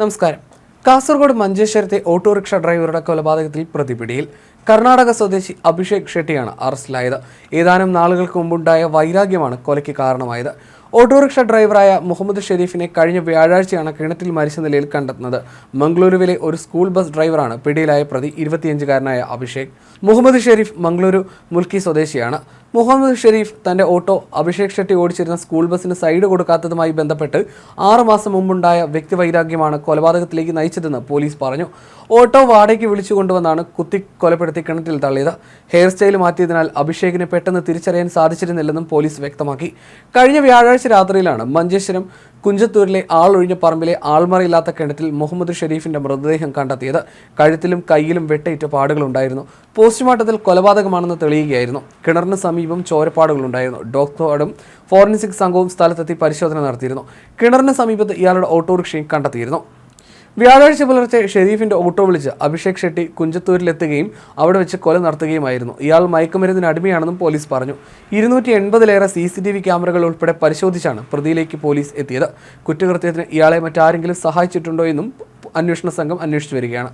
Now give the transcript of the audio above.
നമസ്കാരം. കാസർഗോഡ് മഞ്ചേശ്വരത്തെ ഓട്ടോറിക്ഷ ഡ്രൈവറുടെ കൊലപാതകത്തിൽ പ്രതിപിടിയിൽ കർണാടക സ്വദേശി അഭിഷേക് ഷെട്ടിയാണ് അറസ്റ്റിലായത്. ഏതാനും നാളുകൾക്ക് മുമ്പുണ്ടായ വൈരാഗ്യമാണ് കൊലയ്ക്ക് കാരണമായത്. ഓട്ടോറിക്ഷ ഡ്രൈവറായ മുഹമ്മദ് ഷെരീഫിനെ കഴിഞ്ഞ വ്യാഴാഴ്ചയാണ് കിണറ്റിൽ മരിച്ച നിലയിൽ കണ്ടെത്തുന്നത്. മംഗളൂരുവിലെ ഒരു സ്കൂൾ ബസ് ഡ്രൈവറാണ് പിടിയിലായ പ്രതി ഇരുപത്തിയഞ്ചുകാരനായ അഭിഷേക്. മുഹമ്മദ് ഷെരീഫ് മംഗളൂരു മുൽക്കി സ്വദേശിയാണ്. മുഹമ്മദ് ഷെരീഫ് തന്റെ ഓട്ടോ അഭിഷേക് ഷെട്ടി ഓടിച്ചിരുന്ന സ്കൂൾ ബസ്സിന് സൈഡ് കൊടുക്കാത്തതുമായി ബന്ധപ്പെട്ട് ആറുമാസം മുമ്പുണ്ടായ വ്യക്തിവൈരാഗ്യമാണ് കൊലപാതകത്തിലേക്ക് നയിച്ചതെന്ന് പോലീസ് പറഞ്ഞു. ഓട്ടോ വാടകയ്ക്ക് വിളിച്ചു കൊണ്ടുവന്നാണ് കുത്തി കൊലപ്പെടുത്തി കിണറ്റിൽ തള്ളിയത്. ഹെയർ സ്റ്റൈൽ മാറ്റിയതിനാൽ അഭിഷേകിനെ പെട്ടെന്ന് തിരിച്ചറിയാൻ സാധിച്ചിരുന്നില്ലെന്നും പോലീസ് വ്യക്തമാക്കി. കഴിഞ്ഞ വ്യാഴാഴ്ച രാത്രിയിലാണ് മഞ്ചേശ്വരം കുഞ്ചത്തൂരിലെ ആളൊഴിഞ്ഞ പറമ്പിലെ ആൾമറയില്ലാത്ത കിണറ്റിൽ മുഹമ്മദ് ഷെരീഫിന്റെ മൃതദേഹം കണ്ടെത്തിയത്. കഴുത്തിലും കയ്യിലും വെട്ടേറ്റ പാടുകളുണ്ടായിരുന്നു. പോസ്റ്റ്മോർട്ടത്തിൽ കൊലപാതകമാണെന്ന് തെളിയുകയായിരുന്നു. കിണറിന് സമീപം ചോരപ്പാടുകളുണ്ടായിരുന്നു. ഡോക്ടറും ഫോറൻസിക് സംഘവും സ്ഥലത്തെത്തി പരിശോധന നടത്തിയിരുന്നു. കിണറിന് സമീപത്ത് ഇയാളുടെ ഓട്ടോറിക്ഷയും കണ്ടെത്തിയിരുന്നു. വ്യാഴാഴ്ച പുലർച്ചെ ഷെരീഫിന്റെ ഓട്ടോ വിളിച്ച് അഭിഷേക് ഷെട്ടി കുഞ്ചത്തൂരിലെത്തുകയും അവിടെ വെച്ച് കൊല നടത്തുകയുമായിരുന്നു. ഇയാൾ മയക്കുമരുന്നിന് അടിമയാണെന്നും പോലീസ് പറഞ്ഞു. ഇരുന്നൂറ്റി എൺപതിലേറെ സി സി ടി വി ക്യാമറകൾ ഉൾപ്പെടെ പരിശോധിച്ചാണ് പ്രതിയിലേക്ക് പോലീസ് എത്തിയത്. കുറ്റകൃത്യത്തിന് ഇയാളെ മറ്റാരെങ്കിലും സഹായിച്ചിട്ടുണ്ടോ എന്നും അന്വേഷണ സംഘം അന്വേഷിച്ചു വരികയാണ്.